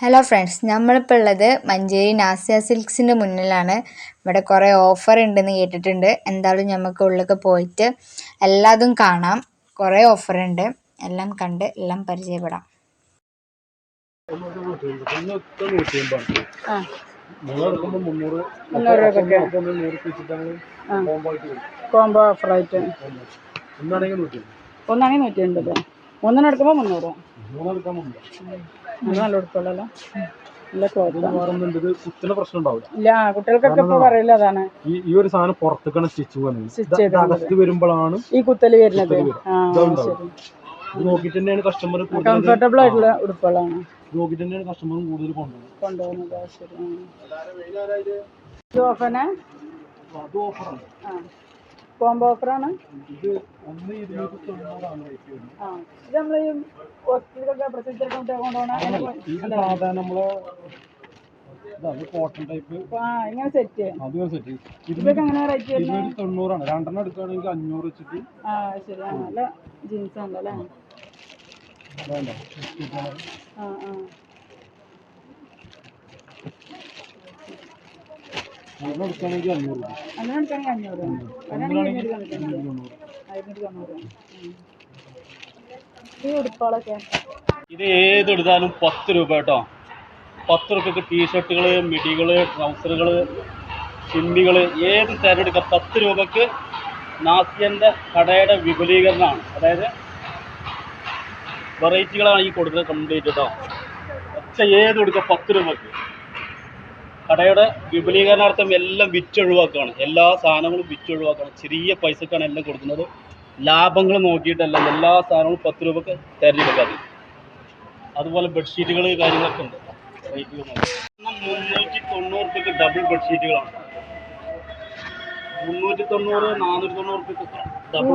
Hello friends നമ്മളിപ്പോൾ ഉള്ളത് മഞ്ചേരി നാസിയ സിൽക്സിന്റെ മുന്നിലാണ്. ഇവിടെ കുറേ ഓഫർ ഉണ്ടെന്ന് കേട്ടിട്ടുണ്ട്. എന്തായാലും നമുക്ക് ഉള്ളിലേക്ക് പോയിട്ട് എല്ലാതും കാണാം. കുറേ ഓഫർ ഉണ്ട്. എല്ലാം കണ്ട് എല്ലാം പരിചയപ്പെടാം. കോംബോ ഓഫറായിട്ട് ഒന്നാണെങ്കിൽ നൂറ്റി എൺപത് മൂന്നെണ്ണം എടുക്കുമ്പോൾ മുന്നൂറ്. ഇത് കുത്തിന് പ്രശ്നം ഉണ്ടാവില്ല. ഇല്ല കുട്ടികൾക്കൊക്കെ ഇപ്പോൾ പറയില്ല അതാണ്. ഈ ഒരു സാധനം പുറത്തേക്കാണ് സ്റ്റിച്ച് പോകുന്നത്. അകത്ത് വരുമ്പോഴാണ് ഈ കുത്തൽ വരുന്നത്. ശരി. തന്നെയാണ് കസ്റ്റമർ കംഫർട്ടബിൾ ആയിട്ടുള്ള ഉടുപ്പുകളാണ്. ഇത് നോക്കിയിട്ട് തന്നെയാണ് കസ്റ്റമർ കൂടുതൽ കൊണ്ടുപോകുന്നത്. കൊണ്ടുപോകുന്നത്. ശരി. ഓഫന അത് ഓഫറാണ്. കോംബോ ഓഫറാണ് ഇത് ഒന്ന് ഇരുന്നൂറ്റി തൊണ്ണൂറാണ് റേറ്റ് ആ ഇത് നമ്മൾ ഈ ഹോസ്പിറ്റലൊക്കെ പ്രത്യേകിച്ചൊക്കെ കൊണ്ടുപോകണ ഇത് സാധാരണ നമ്മളെ കോട്ടൺ ടൈപ്പ് ഇങ്ങനെ സെറ്റ് അത് സെറ്റ് ഇതൊക്കെ എങ്ങനെ റേറ്റ് വരുന്നത് ഇരുന്നൂറ്റി തൊണ്ണൂറാണ് രണ്ടെണ്ണം എടുക്കുകയാണെങ്കിൽ അഞ്ഞൂറ് വെച്ചിട്ട്. ആ ശരി. നല്ല ജീൻസ് ഉണ്ടല്ലേ വേണ്ട ആ ആ. എടുക്കുകയാണെങ്കിൽ അഞ്ഞൂറ് അങ്ങനെ അഞ്ഞൂറ് ഇത് ഏത് എടുത്താലും പത്ത് രൂപ കേട്ടോ പത്ത് രൂപയ്ക്ക് ടീഷർട്ടുകൾ മിടികൾ ട്രൗസറുകൾ സിമ്മികൾ ഏത് തിരഞ്ഞെടുക്കുക പത്ത് രൂപയ്ക്ക് നാസിയന്റെ കടയുടെ വിപുലീകരണമാണ് അതായത് വെറൈറ്റികളാണ് ഈ കൊടുക്കുന്നത് കംപ്ലീറ്റ് കേട്ടോ ഒച്ച ഏത് എടുക്കുക പത്ത് രൂപയ്ക്ക് കടയുടെ വിപുലീകരണാർത്ഥം എല്ലാം വിറ്റൊഴിവാക്കുകയാണ്. എല്ലാ സാധനങ്ങളും വിറ്റൊഴിവാക്കുകയാണ്. ചെറിയ പൈസക്കാണ് എല്ലാം കൊടുക്കുന്നത്. ലാഭങ്ങൾ നോക്കിയിട്ടല്ല. എല്ലാ സാധനങ്ങളും പത്ത് രൂപക്ക് തിരഞ്ഞെടുക്കാതെ അതുപോലെ ബെഡ്ഷീറ്റുകൾ കാര്യങ്ങളൊക്കെ ഉണ്ട്. മുന്നൂറ്റി തൊണ്ണൂറ് രൂപയ്ക്ക് ഡബിൾ ബെഡ്ഷീറ്റുകളാണ്. മുന്നൂറ്റി തൊണ്ണൂറ് നാനൂറ്റി തൊണ്ണൂറ് ഡബിൾ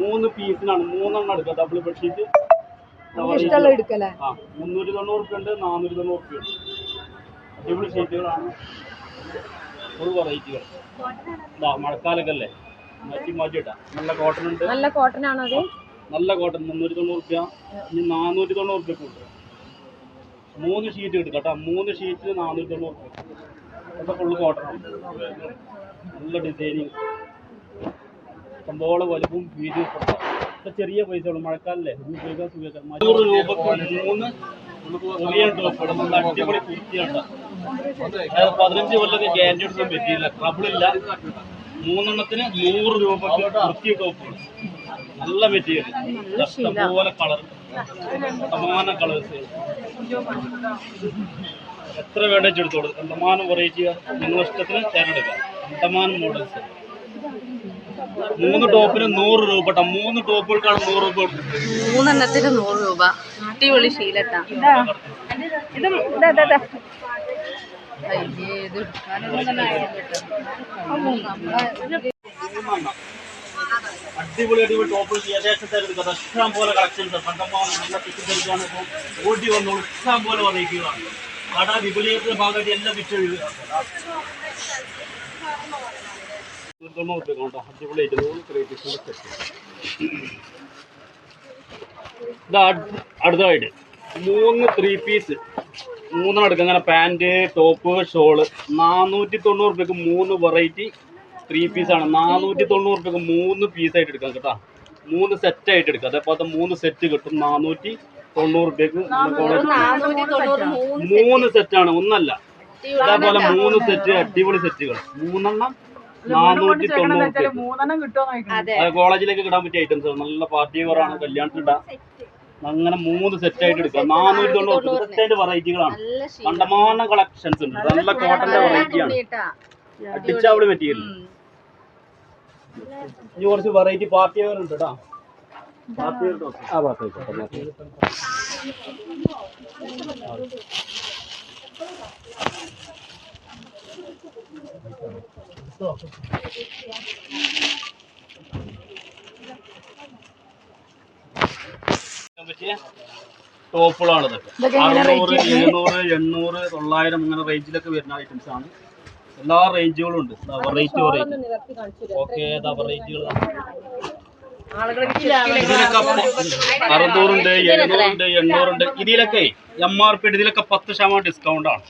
മൂന്ന് പീസിനാണ്. മൂന്നെണ്ണം എടുക്കുക. ഡബിൾ ബെഡ്ഷീറ്റ് മുന്നൂറ്റി തൊണ്ണൂറ് റുപ്യ ഉണ്ട് നാനൂറ്റി തൊണ്ണൂറ് റുപ്യ ഉണ്ട്. അടിപൊളി ഷീറ്റുകളാണ് ഫുൾ വെറൈറ്റികൾ മഴക്കാലൊക്കെ അല്ലേ? മാറ്റി മാറ്റിട്ടാ നല്ല കോട്ടൺ ഉണ്ട്. നല്ല കോട്ടൺ ആണോ അത്? നല്ല കോട്ടൺ മുന്നൂറ്റി തൊണ്ണൂറ് റുപ്യ. ഇനി നാനൂറ്റി തൊണ്ണൂറ് റുപ്യ മൂന്ന് ഷീറ്റ് കിട്ടും കേട്ടോ. മൂന്ന് ഷീറ്റ് നാനൂറ്റി തൊണ്ണൂറ് റുപ്യ. ഇതൊക്കെ ഫുള്ള് കോട്ടൺ നല്ല ഡിസൈനിങ് സംഭവം വലുപ്പും ഒക്കെ ചെറിയ പൈസ ഉള്ളൂ. മഴക്കാലല്ലേ. ഉപയോഗിക്കാൻ സുഖം മൂന്ന് അടിപൊളി കുർത്തിയുണ്ട് അതായത് പതിനഞ്ച് കൊല്ലം ഗ്യാരണ്ടി എടുക്കാൻ പറ്റിയില്ല. ട്രബിളില്ല മൂന്നെണ്ണത്തിന് നൂറ് രൂപ കുർത്തി ടോപ്പ് നല്ല മെറ്റീരിയൽ ഇഷ്ടംപോലെ കളർ സമാന കളേഴ്സ് എത്ര വേണ്ട എടുത്തോളൂ. കണ്ടമാനം വെറൈറ്റിയാ നിങ്ങളുടെ ഇഷ്ടത്തിന് തിരഞ്ഞെടുക്കാം കണ്ടമാനം മോഡൽസ് മൂന്ന് ടോപ്പിന് നൂറ് രൂപ കേട്ടോ മൂന്ന് ടോപ്പുകൾക്കാണ് നൂറ് രൂപ. മൂന്നെണ്ണത്തിന് നൂറ് രൂപ. അടിപൊളി ശീലട്ടാ. ഇത്. ഇതാ ഇതാ അടിപൊളി അടിപൊളി ടോപ്പുകൾ ഏകദേശം ഇഷ്ടം പോലെ കളക്ഷൻസ് കണ്ടമാനം നല്ല തിരിച്ചെടുക്കാണ് ഇപ്പോൾ ഓടി വന്നോളൂ ഇഷ്ടം പോലെ വെറൈറ്റികളാണ് കട വിപുലീകരണ ഭാഗമായിട്ട് എല്ലാം വിറ്റ് അടിപൊളിയായിട്ട് മൂന്ന് ക്രേറ്റീസിന്റെ സെറ്റ് ഇതാ അടുത്തതായിട്ട് മൂന്ന് ത്രീ പീസ് മൂന്നെണ്ണം അങ്ങനെ പാന്റ് ടോപ്പ് ഷോൾ നാനൂറ്റി തൊണ്ണൂറ് രൂപയ്ക്ക് മൂന്ന് വെറൈറ്റി ത്രീ പീസാണ് നാനൂറ്റി തൊണ്ണൂറ് രൂപയ്ക്ക് മൂന്ന് പീസായിട്ട് എടുക്കാം കേട്ടോ. മൂന്ന് സെറ്റ് ആയിട്ട് എടുക്കാം. അതേപോലത്തെ മൂന്ന് സെറ്റ് കിട്ടും. നാനൂറ്റി തൊണ്ണൂറ് രൂപയ്ക്ക് മൂന്ന് സെറ്റാണ് ഒന്നല്ല. അതേപോലെ മൂന്ന് സെറ്റ് അടിപൊളി സെറ്റുകൾ മൂന്നെണ്ണം നാനൂറ്റി കോളേജിലേക്ക് ഇടാൻ പറ്റിയ ഐറ്റംസ് ആണ്. നല്ല പാർട്ടി വെയറാണ് കല്യാണത്തിന് ഇടാം. അങ്ങനെ മൂന്ന് സെറ്റ് ആയിട്ട് എടുക്കാം നാനൂറ്റി തൊണ്ണൂറ് സെറ്റായിട്ട് വെറൈറ്റികളാണ് കണ്ടമാനം കളക്ഷൻസ് ഉണ്ട്. നല്ല കോട്ടന്റെ വെറൈറ്റിയാണ് അടിച്ചാവളി മെറ്റീരിയൽ ഇനി കുറച്ച് വെറൈറ്റി പാർട്ടി വെയർ ഉണ്ട് കേട്ടോ പാർട്ടി വെയർ ആ പാർട്ടി പറ്റിയ ടോപ്പുകളാണ് ഇതൊക്കെ അറുന്നൂറ് എഴുന്നൂറ് എണ്ണൂറ് തൊള്ളായിരം അങ്ങനെ റേഞ്ചിലൊക്കെ വരുന്ന ഐറ്റംസ് ആണ്. എല്ലാ റേഞ്ചുകളും ഉണ്ട്. വെറൈറ്റി വെറൈറ്റി ഓക്കെ വെറൈറ്റികൾ അറുന്നൂറുണ്ട് എഴുന്നൂറുണ്ട് എണ്ണൂറുണ്ട്. ഇതിലൊക്കെ എം ആർ പി ഇതിലൊക്കെ പത്ത് ശതമാനം ഡിസ്കൗണ്ട് ആണ്.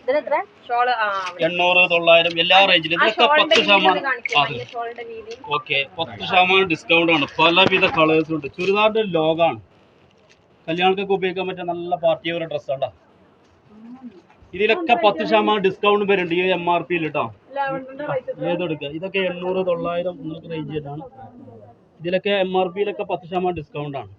എണ്ണൂറ് തൊള്ളായിരം എല്ലാ റേഞ്ചിലും ഇതിലൊക്കെ പത്ത് ശതമാനം. അതെ. ഓക്കെ പത്ത് ശതമാനം ഡിസ്കൗണ്ട് ആണ്. പലവിധ കളേഴ്സും ഉണ്ട്. ചുരിദാറിന്റെ ലോഗാണ്. കല്യാണത്തൊക്കെ ഉപയോഗിക്കാൻ പറ്റിയ നല്ല പാർട്ടി ഒരു ഡ്രസ് ആണ് ഇതിലൊക്കെ പത്ത് ശതമാനം ഡിസ്കൗണ്ട് വരുന്നുണ്ട് ഈ എം ആർ പിയിൽ കേട്ടോ ഏതെടുക്കുക ഇതൊക്കെ എണ്ണൂറ് തൊള്ളായിരം റേഞ്ച് ചെയ്താണ് ഇതിലൊക്കെ എം ആർ പിയിലൊക്കെ പത്ത് ശതമാനം ഡിസ്കൗണ്ട് ആണ്.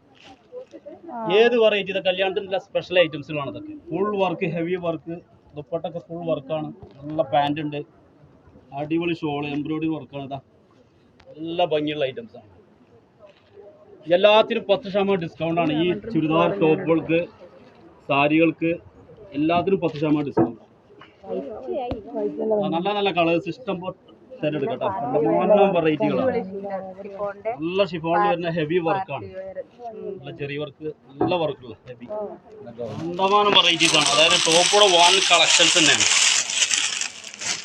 ഏത് വെറൈറ്റി ഇത്? കല്യാണത്തിനുള്ള സ്പെഷ്യൽ ഐറ്റംസിലാണ് ഇതൊക്കെ ഫുൾ വർക്ക് ഹെവി വർക്ക് ദുപ്പട്ടൊക്കെ ഫുൾ വർക്കാണ് നല്ല പാന്റ് ഉണ്ട്. അടിപൊളി ഷോൾ എംബ്രോയിഡറി വർക്കാണ് ഇതാ. നല്ല ഭംഗിയുള്ള ഐറ്റംസ് ആണ്. എല്ലാത്തിനും പത്ത് ശതമാനം ഡിസ്കൗണ്ട് ആണ്. ഈ ചുരിദാർ ടോപ്പുകൾക്ക് സാരികൾക്ക് എല്ലാത്തിനും പത്ത് ശതമാനം ഡിസ്കൗണ്ട് നല്ല നല്ല കളേഴ്സ് ഇഷ്ടം പോലെ തിരഞ്ഞെടുക്കട്ടോ നല്ല വെറൈറ്റികളാണ് നല്ല ഷിഫോണിൽ വരുന്ന ഹെവി വർക്കാണ് നല്ല ചെറിയ വർക്ക് നല്ല വർക്കുള്ള ഹെവി അന്തമാനം വെറൈറ്റീസ് ആണ് അതായത് ടോപ്പോടെ വൺ കളക്ഷൻസ് തന്നെയാണ്.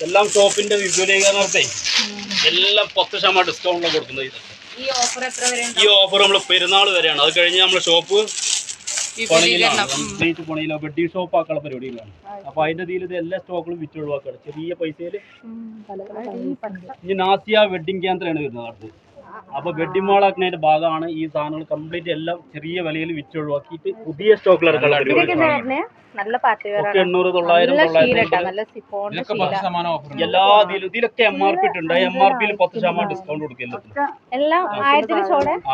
എല്ലാം ഷോപ്പിന്റെ വിപുലീകരണത്തെ എല്ലാം പത്ത് ശതമാനം ഡിസ്കൗണ്ടിലാണ് കൊടുക്കുന്നത് ഈ ഓഫർ നമ്മൾ പെരുന്നാൾ വരെയാണ്. അത് കഴിഞ്ഞ് നമ്മൾ ഷോപ്പ് കംപ്ലീറ്റ് ബഡ്ഡി വെഡ്ഡിങ് ഷോപ്പ് ആക്കാനുള്ള പരിപാടിയിലാണ് അപ്പൊ അതിന്റെ ഇതിൽ ഇത് എല്ലാ സ്റ്റോക്കുകളും വിറ്റ് ഒഴിവാക്കുകയാണ് ചെറിയ പൈസയിൽ ഇനി നാസിയ വെഡിങ് കേന്ദ്രമാണ് വരുന്നത് അടുത്ത്. അപ്പൊ വെഡ്ഡിംഗ് മാൾ ഭാഗമാണ് ഈ സാധനങ്ങൾ കംപ്ലീറ്റ് എല്ലാം ചെറിയ വിലയിൽ വിറ്റ് ഒഴിവാക്കിയിട്ട് പുതിയ സ്റ്റോക്കിൽ നല്ല എണ്ണൂറ് തൊള്ളായിരം എല്ലാ ഇതിലും ഇതിലൊക്കെ എം ആർ പി ഉണ്ട്. എം ആർ പിയിൽ പത്ത് ശതമാനം ഡിസ്കൗണ്ട് കൊടുക്കും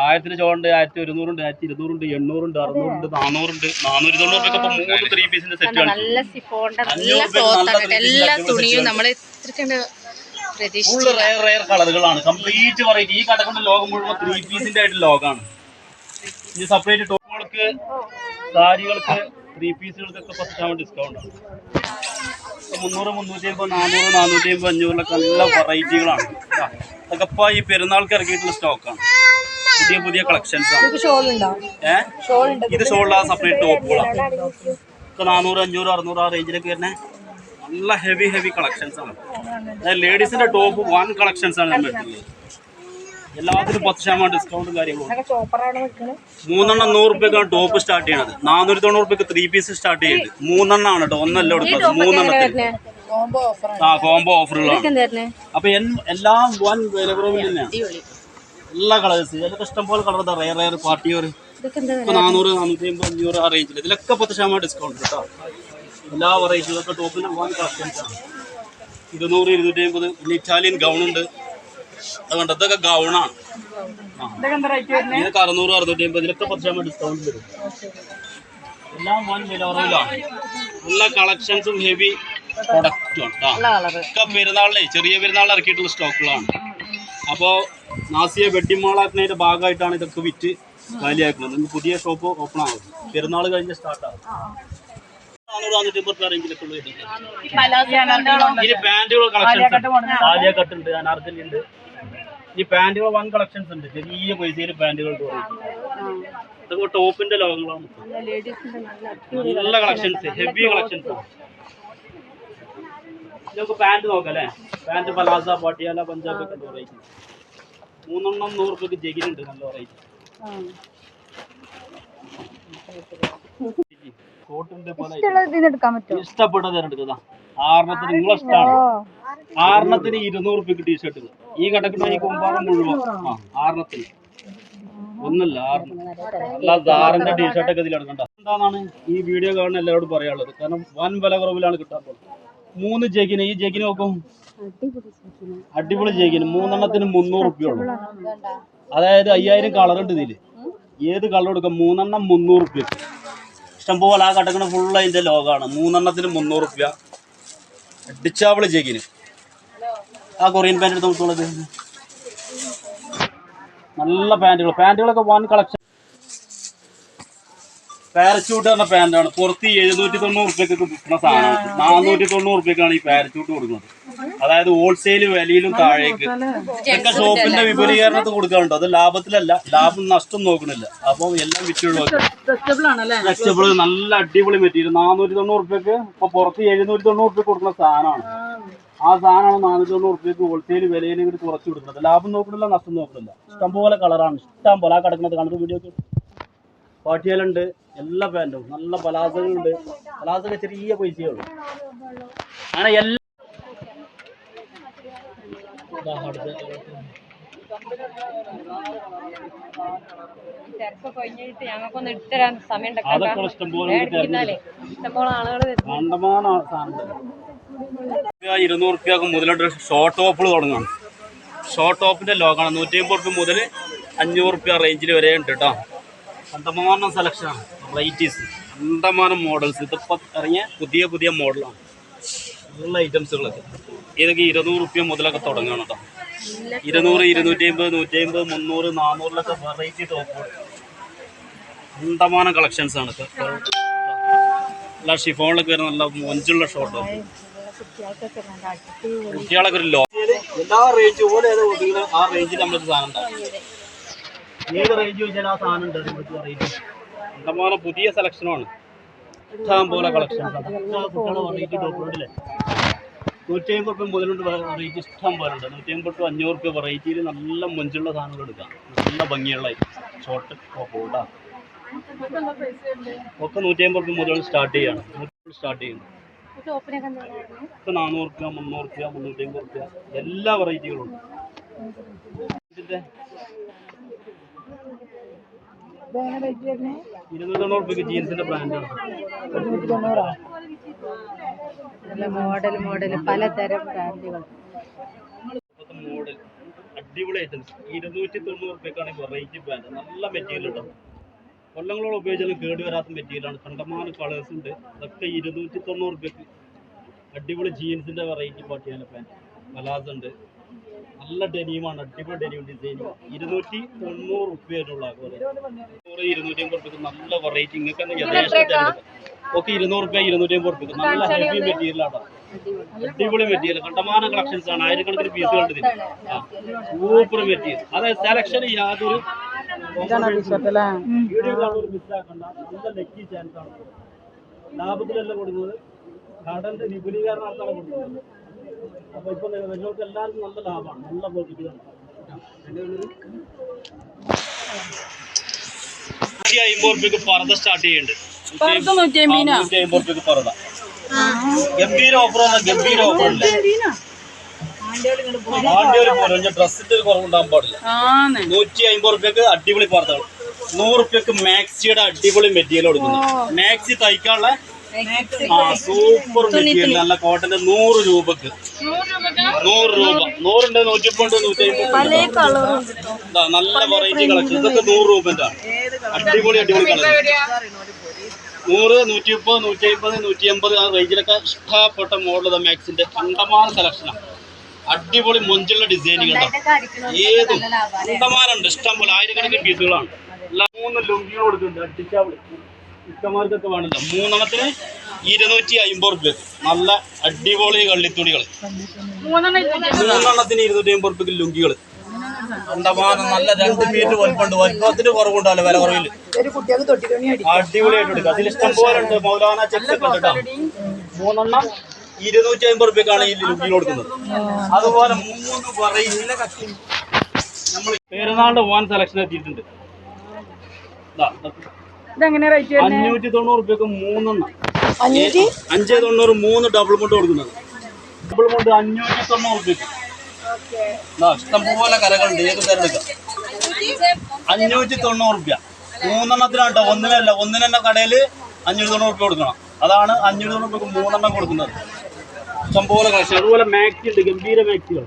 ആയിരത്തിന് ചോണ്ട് ആയിരത്തി ഒരുന്നൂറുണ്ട് ആയിരത്തി ഇരുന്നൂറുണ്ട് എണ്ണൂറുണ്ട് അറുന്നൂറുണ്ട് നാനൂറുണ്ട് നാനൂറ്റി തൊണ്ണൂറ് മൂന്ന് ത്രീ പീസിന്റെ സെറ്റ് ആണ്. നല്ല നല്ല ക്ലോത്ത് രീതിയിൽ എല്ലാ തുണിയും നമ്മൾ എത്ര ഫുള്ള് റയർ റയർ കളറുകളാണ്. കംപ്ലീറ്റ് വെറൈറ്റി ഈ കടക്കുന്ന ലോകം മുഴുവൻ ത്രീ പീസിന്റെ ആയിട്ട് ലോഗാണ് ഇനി സെപ്പറേറ്റ് ടോപ്പുകൾക്ക് സാരികൾക്ക് ത്രീ പീസുകൾക്കൊക്കെ പത്ത് ശതമാനം ഡിസ്കൗണ്ട് ആണ്. മുന്നൂറ് മുന്നൂറ്റി അമ്പത് നാനൂറ് നാനൂറ്റി അമ്പത് അഞ്ഞൂറിലൊക്കെ നല്ല വെറൈറ്റികളാണ് അതൊക്കെ ഇപ്പൊ ഈ പെരുന്നാൾക്ക് ഇറക്കിയിട്ടുള്ള സ്റ്റോക്കാണ് പുതിയ പുതിയ കളക്ഷൻസ് ആണ്. ഏഹ് ഇത് ഷോളിലാ സെപ്പറേറ്റ് ടോപ്പുകളാണ് നാനൂറ് അഞ്ഞൂറ് അറുന്നൂറ് ആ റേഞ്ചിലൊക്കെ വരുന്ന നല്ല ഹെവി ഹെവി കളക്ഷൻസ് ആണ്. ലേഡീസിന്റെ ടോപ്പ് വൺ കളക്ഷൻസ് ആണ് നമ്മൾ എല്ലാത്തിനും പത്ത് ശതമാനം ഡിസ്കൗണ്ടും കാര്യങ്ങളും മൂന്നെണ്ണം നൂറ് റുപ്യക്കാണ് ടോപ്പ് സ്റ്റാർട്ട് ചെയ്യണത്. നാനൂറ്റി തൊണ്ണൂറ് റുപ്യക്ക് ത്രീ പീസ് സ്റ്റാർട്ട് ചെയ്യുന്നത് മൂന്നെണ്ണം ആണ് കേട്ടോ. ഒന്നല്ല എടുക്കുന്നത് മൂന്നെണ്ണത്തിന്. ആ കോംബോ ഓഫറുകളാണ് അപ്പൊ എല്ലാം വൻ വില കുറവിൽ തന്നെയാണ്. എല്ലാ കളേഴ്സ് ഇതിലൊക്കെ ഇഷ്ടംപോലെ കളർ ഇതാ. റയർ റയർ പാർട്ടി ഒരു ഇപ്പൊ നാനൂറ് നാനൂറ്റി അമ്പത് അഞ്ഞൂറ് ആ റേഞ്ചിൽ ഇതിലൊക്കെ പത്ത് ശതമാനം ഡിസ്കൗണ്ട് കേട്ടോ. എല്ലാ വെറൈറ്റികളൊക്കെ ടോപ്പിന് വൺ കളക്ഷൻസ് ആണ്. ഇരുന്നൂറ് ഇരുന്നൂറ്റി അമ്പത് പിന്നെ ഇറ്റാലിയൻ ഗൗൺ ഉണ്ട്. അതുകൊണ്ട് ഇതൊക്കെ ഗൗണാണ് അറുന്നൂറ് അറുന്നൂറ്റി അമ്പത് ഇതിലൊക്കെ പത്ത് ശതമാനം ഡിസ്കൗണ്ട് വരും. എല്ലാം വൻ വില കുറവിലാണ് നല്ല കളക്ഷൻസും ഹെവി പ്രൊഡക്റ്റും ഒക്കെ പെരുന്നാളിലെ ചെറിയ പെരുന്നാളിൽ ഇറക്കിയിട്ടുള്ള സ്റ്റോക്കുകളാണ് അപ്പോൾ നാസിയ വെഡ്ഡിംഗ് ഭാഗമായിട്ടാണ് ഇതൊക്കെ വിറ്റ് കാലിയാക്കുന്നത്. പുതിയ ഷോപ്പ് ഓപ്പൺ ആകും പെരുന്നാൾ കഴിഞ്ഞ് സ്റ്റാർട്ട് ഇനി പാന്റുകൾ കളക്ഷൻസ് ഉണ്ട്. ഉണ്ട്. അനാർക്കലി ഉണ്ട്. ഈ പാന്റുകൾ വൺ കളക്ഷൻസ് ഉണ്ട്. ചെറിയ പൈസയിൽ പാന്റുകൾ ഇതൊക്കെ ടോപ്പിന്റെ ലോകങ്ങളാണ്. നല്ല കളക്ഷൻസ് ഹെവി കളക്ഷൻസ് ഇതൊക്കെ പാന്റ് നോക്കാം അല്ലേ? പാന്റ് പലാസ പാട്ടിയാല പഞ്ചാബ് ഒക്കെ വെറൈറ്റി മൂന്നെണ്ണം നൂറ് രൂപയ്ക്ക് ജഗിനുണ്ട് നല്ല എടുക്കാൻ പല ഇഷ്ടപ്പെട്ട തിരഞ്ഞെടുക്കുക ആറിനത്തിന് നിങ്ങളെ ഇഷ്ടമാണ് ആറിനത്തിന് ഇരുന്നൂറ് രൂപയ്ക്ക് ടീഷർട്ട് ഈ കിടക്കുന്ന ഈ കുമ്പാറം മുഴുവൻ. ആ ആറിനത്തിന് ഒന്നല്ല ആറിന്റെ ദാറിന്റെ ടീഷർട്ട് ഒക്കെ ഇതിൽ എടുക്കണ്ട എന്താണെന്നാണ് ഈ വീഡിയോ കാണുന്ന എല്ലാവരോടും പറയാനുള്ളത്. കാരണം വൻ വില കുറവിലാണ് കിട്ടാൻ പോകുന്നത്. മൂന്ന് ജെഗിന് ഈ ജെഗിന് നോക്കും. അടിപൊളി ജെഗിന് മൂന്നെണ്ണത്തിന് മുന്നൂറ് ഉള്ളു. അതായത് അയ്യായിരം കളർ ഉണ്ട് ഇതിൽ. ഏത് കളർ എടുക്കാം മൂന്നെണ്ണം മുന്നൂറ് റുപ്യ ഇഷ്ടംപോലെ ആ കിടക്കുന്ന ഫുൾ അതിന്റെ ലോകാണ് മൂന്നെണ്ണത്തിന് മുന്നൂറ് റുപ്യ. അടിച്ചാവൾ ചേക്കിന് ആ കൊറിയൻ പാന്റ് എടുത്ത് നോക്കുള്ളത് നല്ല പാന്റുകൾ പാന്റുകളൊക്കെ വൺ കളക്ഷൻ പാരച്യൂട്ട് പറഞ്ഞ പാന്റാണ് പുറത്ത് എഴുന്നൂറ്റി തൊണ്ണൂറ് റുപ്യക്ക് വിൽക്കുന്ന സാധനമാണ് നാനൂറ്റി തൊണ്ണൂറ് റുപ്യക്കാണ് ഈ പാരച്യൂട്ട് കൊടുക്കുന്നത്. അതായത് ഹോൾസെയിൽ വിലയിലും താഴേക്ക്. ഇതൊക്കെ ഷോപ്പിന്റെ വിപുലീകരണത്തിൽ കൊടുക്കാറുണ്ട്. അത് ലാഭത്തിലല്ല. ലാഭം നഷ്ടം നോക്കണില്ല. അപ്പോൾ എല്ലാം വിറ്റുള്ള നല്ല അടിപൊളി മെറ്റീരിയൽ നാനൂറ്റി തൊണ്ണൂറ് റുപ്യക്ക് ഇപ്പൊ പുറത്ത് എഴുന്നൂറ്റി തൊണ്ണൂറ് റുപ്യ കൊടുക്കുന്ന സാധനമാണ്. ആ. സാധനമാണ് നാനൂറ്റി തൊണ്ണൂറ് റുപ്യക്ക് ഹോൾസെയിൽ വിലയിൽ ഇവർ കുറച്ച് കൊടുക്കുന്നത്. ലാഭം നോക്കണില്ല നഷ്ടം നോക്കണില്ല. ഇഷ്ടം പോലെ കളറാണ് ഇഷ്ടം പോലെ. ആ കിടക്കുന്നത് കണ്ടിട്ട് വീഡിയോ പാട്ടിയാലുണ്ട് എല്ലാ പാന്റും നല്ല പലാസകളുണ്ട്. പലാസൊക്കെ ചെറിയ പൈസയേ ഉള്ളൂ അങ്ങനെ എല്ലാ ഇരുന്നൂറ് റുപ്യക്ക് മുതലോട്ട് ഷോർട്ട് ടോപ്പുകൾ തുടങ്ങാം. ഷോർട്ട് ടോപ്പിന്റെ ലോക്കാണ് നൂറ്റി അമ്പത് റുപ്യ മുതൽ അഞ്ഞൂറ് റുപ്യ റേഞ്ചിൽ വരെ ഉണ്ട് കേട്ടോ കണ്ടമാനം സെലക്ഷനാണ് വെറൈറ്റീസ് കണ്ടമാനം മോഡൽസ് ഇതിപ്പോൾ ഇറങ്ങിയ പുതിയ പുതിയ മോഡലാണ് ഉള്ള ഐറ്റംസുകളൊക്കെ ഇതൊക്കെ ഇരുന്നൂറ് റുപ്യ മുതലൊക്കെ തുടങ്ങുകയാണ് കേട്ടോ ഇരുന്നൂറ് ഇരുന്നൂറ്റി അമ്പത് നൂറ്റി അമ്പത് മുന്നൂറ് നാന്നൂറിലൊക്കെ വെറൈറ്റി ടോപ്പുകൾ കണ്ടമാനം കളക്ഷൻസ് ആണ് എല്ലാ ഷിഫോണിലൊക്കെ വരുന്ന നല്ല മൊഞ്ചുള്ള ഷോട്ടോ കുട്ടികളൊക്കെ ഒരു ലോ എല്ലാ റേഞ്ച് പോലെ ആ റേഞ്ചിൽ നമ്മളൊരു സാധനം ഉണ്ടാവും ഏത് റേഞ്ച് ചോദിച്ചാൽ ആ സാധനം ഉണ്ട് നമുക്ക് റേഞ്ച് കണ്ടമാനം പുതിയ സെലക്ഷനാണ് ഇഷ്ടം പോലെ കളക്ഷൻസ് കുട്ടികളെ വെറൈറ്റി ടോപ്പുണ്ടല്ലേ നൂറ്റി അമ്പത് റുപ്യ മുതലുണ്ട് വെറൈറ്റി ഇഷ്ടം പോലെ ഉണ്ട്. നൂറ്റി അമ്പത് ടു അഞ്ഞൂറ് റുപ്യ വെറൈറ്റിയിൽ നല്ല മുഞ്ചുള്ള സാധനങ്ങൾ എടുക്കാം നല്ല ഭംഗിയുള്ള ഷോർട്ട് ടോപ്പ് കേട്ടോ ഒക്കെ നൂറ്റി അമ്പത് റുപ്യ മുതൽ സ്റ്റാർട്ട് ചെയ്യാണ്. സ്റ്റാർട്ട് ചെയ്യുന്നു. ഇപ്പം നാനൂറ് രൂപ മുന്നൂറ് രൂപ മുന്നൂറ്റി അമ്പത് രൂപ എല്ലാ വെറൈറ്റികളും ഇതിന്റെ ഇരുന്നൂറ്റി തൊണ്ണൂറ് റുപ്യക്ക് ജീൻസിന്റെ ബ്രാൻഡാണ് മോഡൽ മോഡൽ പലതരം ബ്രാൻഡുകൾ മോഡൽ അടിപൊളി ഐറ്റംസ് ഇരുന്നൂറ്റി തൊണ്ണൂറ് റുപ്യക്കാണ് വെറൈറ്റി ബ്രാൻഡ് നല്ല മെറ്റീരിയൽ ഉണ്ടാവും കൊല്ലങ്ങളോളം ഉപയോഗിച്ചാലും കേട് വരാത്ത മെറ്റീരിയലാണ് കണ്ടമാനം കളേഴ്സ് ഉണ്ട്. അതൊക്കെ ഇരുന്നൂറ്റി തൊണ്ണൂറ് രൂപയ്ക്ക് അടിപൊളി ജീൻസിന്റെ വെറൈറ്റി പാട്ടിയാണ് പാന്റ് മലാസ് ഉണ്ട്. നല്ല ഡെനിയുമാണ് അടിപൊളി ഡെനിയും ഡിസൈനും ഇരുന്നൂറ്റി തൊണ്ണൂറ് റുപ്യായിട്ടുള്ള നൂറ് ഇരുന്നൂറ്റി അമ്പത് റുപ്യക്ക് നല്ല വെറൈറ്റി നിങ്ങൾക്ക് യഥേഷ്ടം ഒക്കെ ഇരുന്നൂറ് റുപ്യ ഇരുന്നൂറ്റി അമ്പത് റുപ്യക്ക് നല്ല ഹെവി മെറ്റീരിയലാണ് അടിപൊളി മെറ്റീരിയൽ കണ്ടമാന കളക്ഷൻസ് ആണ്. ആയിരക്കണക്കിന് പീസുകൾ ഉണ്ട് ഇതിന്. സൂപ്പർ മെറ്റീരിയൽ അതായത് സെലക്ഷൻ യാതൊരു വീഡിയോ മിസ് ആക്കണ്ട. നല്ല ലക്കി ചാൻസ് ആണ്. ലാഭത്തിലല്ല കൊടുക്കുന്നത്. കടന്റെ വിപുലീകരണത്താണ് കൊടുക്കുന്നത്. അപ്പൊ ഇപ്പൊ നിങ്ങൾക്ക് എല്ലാവർക്കും നല്ല ലാഭമാണ്. നല്ല പ്രോഫിറ്റ് നൂറ്റി അമ്പത് റുപ്യക്ക് പറത സ്റ്റാർട്ട് ചെയ്യുന്നുണ്ട് നൂറ്റി അമ്പത് റുപ്യക്ക് പറത ഗംഭീര ഗംഭീര ഡ്രസ്സിന്റെ ഒരു കുറവുണ്ടാകാൻ പാടില്ല. നൂറ്റി അമ്പത് റുപ്യക്ക് അടിപൊളി പറത്തകൾ നൂറ് റുപ്യക്ക് മാക്സിയുടെ അടിപൊളി മെറ്റീരിയൽ കൊടുക്കുന്നു. മാക്സി തയ്ക്കാനുള്ള ആ സൂപ്പർ മെറ്റീരിയൽ നല്ല കോട്ടന്റെ നൂറ് രൂപക്ക്. നൂറ് രൂപ. നൂറുണ്ട് നൂറ്റിപ്പണ്ട് നൂറ്റി അമ്പത് നല്ല വെറൈറ്റി കളക്ഷൻ ഇതൊക്കെ നൂറ് രൂപന്റെ അടിപൊളി അടിപൊളി കളക്ഷൻ നൂറ് നൂറ്റി മുപ്പത് നൂറ്റി അമ്പത് നൂറ്റി അമ്പത് ആ റേഞ്ചിലൊക്കെ ഇഷ്ടപ്പെട്ട മോഡൽ മാക്സിന്റെ കണ്ടമാന സെലക്ഷനാണ് അടിപൊളി മൊഞ്ചുള്ള ഡിസൈനുകൾ ഏതും കണ്ടമാനുണ്ട് ഇഷ്ടം പോലെ ആയിരക്കണക്കിന് പീസുകളാണ് എല്ലാ മൂന്ന് ലുങ്കികൾ കൊടുക്കുന്നുണ്ട് അടിച്ചാവിളി ഇഷ്ടമാർക്കൊക്കെ വേണമല്ലോ മൂന്നെണ്ണത്തിന് ഇരുന്നൂറ്റി അമ്പത് റുപ്യ നല്ല അടിപൊളി കള്ളിത്തുണികൾ മൂന്നെണ്ണത്തിന് ഇരുന്നൂറ്റി അമ്പത് റുപ്യക്ക് ലുങ്കികൾ കണ്ടമാനം നല്ല രണ്ട് മീറ്റർ വലുപ്പമുണ്ട്. വലുപ്പത്തിന് കുറവുണ്ടല്ലോ വില കുറവിൽ അടിപൊളിയായിട്ട് എടുക്കുക അതിൽ ഇഷ്ടം പോലെ ഉണ്ട്. മൗലാന ഉണ്ട് കേട്ടോ മൂന്നെണ്ണം ഇരുന്നൂറ്റി അമ്പത് റുപ്യക്കാണ് ഈ ലുങ്കി കൊടുക്കുന്നത്. അതുപോലെ മൂന്ന് പറയില്ല നമ്മൾ പെരുന്നാളിന്റെ വൻ സെലക്ഷൻ എത്തിയിട്ടുണ്ട്. ഇതെങ്ങനെ റേറ്റ് അഞ്ഞൂറ്റി തൊണ്ണൂറ് രൂപയ്ക്ക് മൂന്നെണ്ണം. അഞ്ചേ തൊണ്ണൂറ് മൂന്ന് ഡബിൾ മുണ്ട് കൊടുക്കുന്നത്. ഡബിൾ മുണ്ട് അഞ്ഞൂറ്റി തൊണ്ണൂറ് രൂപയ്ക്ക് ഇഷ്ടംപോലെ കലകളുണ്ട് ഏത് തിരഞ്ഞെടുക്കാം അഞ്ഞൂറ്റി തൊണ്ണൂറ് രൂപ മൂന്നെണ്ണത്തിനാണ് കേട്ടോ ഒന്നിനല്ല. ഒന്നിനെ കടയിൽ അഞ്ഞൂറ്റി തൊണ്ണൂറ് രൂപ കൊടുക്കണം. അതാണ് അഞ്ഞൂറ്റി തൊണ്ണൂറ് രൂപ മൂന്നെണ്ണം കൊടുക്കുന്നത്. ഇഷ്ടംപോലെ കളക്ഷൻ അതുപോലെ മാക്സി ഉണ്ട് ഗംഭീര മാക്സികൾ.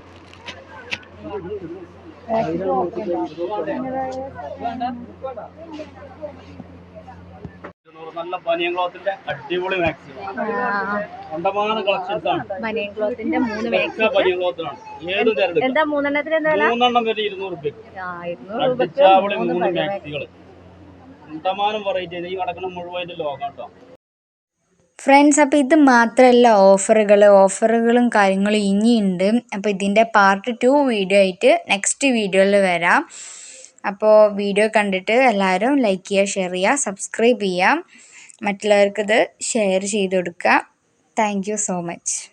നല്ല ബനിയൻ ക്ലോത്തിന്റെ അടിപൊളി കണ്ടമാന കളക്ഷൻസ് ആണ്. ബനിയൻ ക്ലോത്തിന്റെ മൂന്ന് ബനിയൻ ഏത് എന്താ മൂന്നെണ്ണത്തിന് മൂന്നെണ്ണം വരെ ഇരുന്നൂറ് മൂന്ന് മാക്സികൾ കണ്ടമാനം വെറൈറ്റി ഈ കിടക്കുന്ന മുഴുവൻ ലോകം കേട്ടോ. ഫ്രണ്ട്സ് അപ്പോൾ ഇത് മാത്രല്ല ഓഫറുകൾ ഓഫറുകളും കാര്യങ്ങളും ഇനിയുണ്ട്. അപ്പോൾ ഇതിന്റെ പാർട്ട് ടു വീഡിയോ ആയിട്ട് നെക്സ്റ്റ് വീഡിയോയിൽ വരാം. അപ്പോൾ വീഡിയോ കണ്ടിട്ട് എല്ലാവരും ലൈക്ക് ചെയ്യുക ഷെയർ ചെയ്യുക സബ്സ്ക്രൈബ് ചെയ്യുക. മറ്റുള്ളവർക്കിത് ഷെയർ ചെയ്ത് കൊടുക്കുക. Thank so much